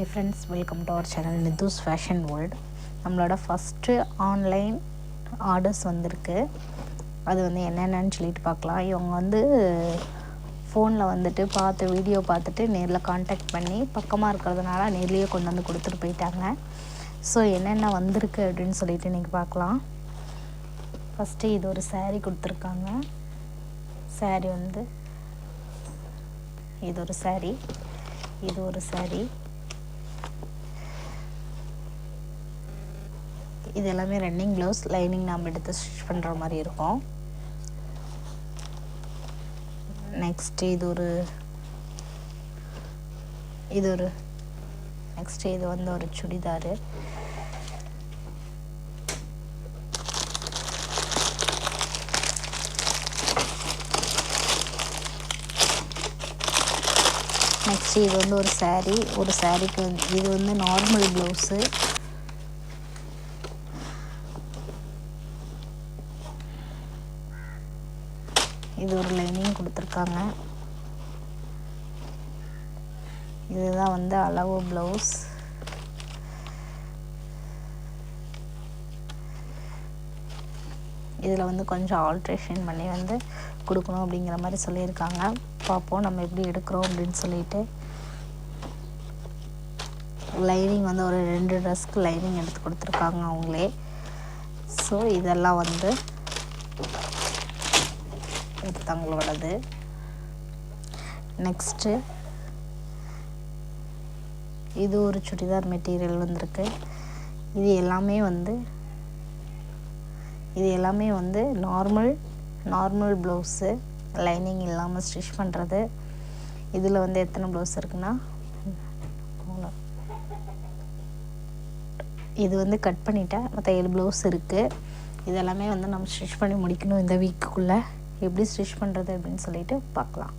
Hi friends welcome to our channel Nithu's fashion world நம்மளோட first online orders வந்திருக்கு. அது வந்து என்னென்னு சொல்லிட்டு பார்க்கலாம். இவங்க வந்து ஃபோனில் வந்துட்டு பார்த்து வீடியோ பார்த்துட்டு நேரில் காண்டாக்ட் பண்ணி பக்கமாக இருக்கிறதுனால நேர்லேயே கொண்டு வந்து கொடுத்துட்டு போயிட்டாங்க. ஸோ என்னென்ன வந்திருக்கு அப்படின்னு சொல்லிட்டு இன்றைக்கி பார்க்கலாம். ஃபஸ்ட்டு இது ஒரு சேரீ கொடுத்துருக்காங்க. Saree வந்து இது ஒரு சேரீ இது ஒரு சேரீ இது எல்லாமே ரன்னிங் ப்ளவுஸ் லைனிங் நாம் எடுத்து ஸ்டிச் பண்ணுற மாதிரி இருக்கும். நெக்ஸ்ட்டு இது ஒரு இது ஒரு நெக்ஸ்ட்டு இது வந்து ஒரு சுடிதாரு. நெக்ஸ்ட் இது வந்து ஒரு saree ஒரு சாரீக்கு வந்து இது வந்து நார்மல் ப்ளவுஸு இது ஒரு லைனிங் கொடுத்துருக்காங்க. இதுதான் வந்து அளவு ப்ளவுஸ் இதில் வந்து கொஞ்சம் ஆல்ட்ரேஷன் பண்ணி வந்து கொடுக்கணும் அப்படிங்கிற மாதிரி சொல்லியிருக்காங்க. பார்ப்போம் நம்ம எப்படி எடுக்கிறோம் அப்படின்னு சொல்லிட்டு. லைனிங் வந்து ஒரு ரெண்டு ட்ரெஸ்க்கு லைனிங் எடுத்து கொடுத்துருக்காங்க அவங்களே. ஸோ இதெல்லாம் வந்து தங்களோடது நெக்ஸ்ட்டு இது ஒரு சுடிதார் மெட்டீரியல் வந்திருக்கு. இது எல்லாமே வந்து இது எல்லாமே வந்து நார்மல் நார்மல் ப்ளவுஸு லைனிங் இல்லாமல் ஸ்டிச் பண்ணுறது இதில் வந்து எத்தனை ப்ளவுஸ் இருக்குன்னா இது வந்து கட் பண்ணிட்டேன். மற்ற ஏழு ப்ளவுஸ் இருக்குது இதெல்லாமே வந்து நம்ம ஸ்டிச் பண்ணி முடிக்கணும் இந்த வீக்குக்குள்ளே எப்படி ஸ்டிச் பண்ணுறது அப்படின்னு சொல்லிட்டு பார்க்கலாம்.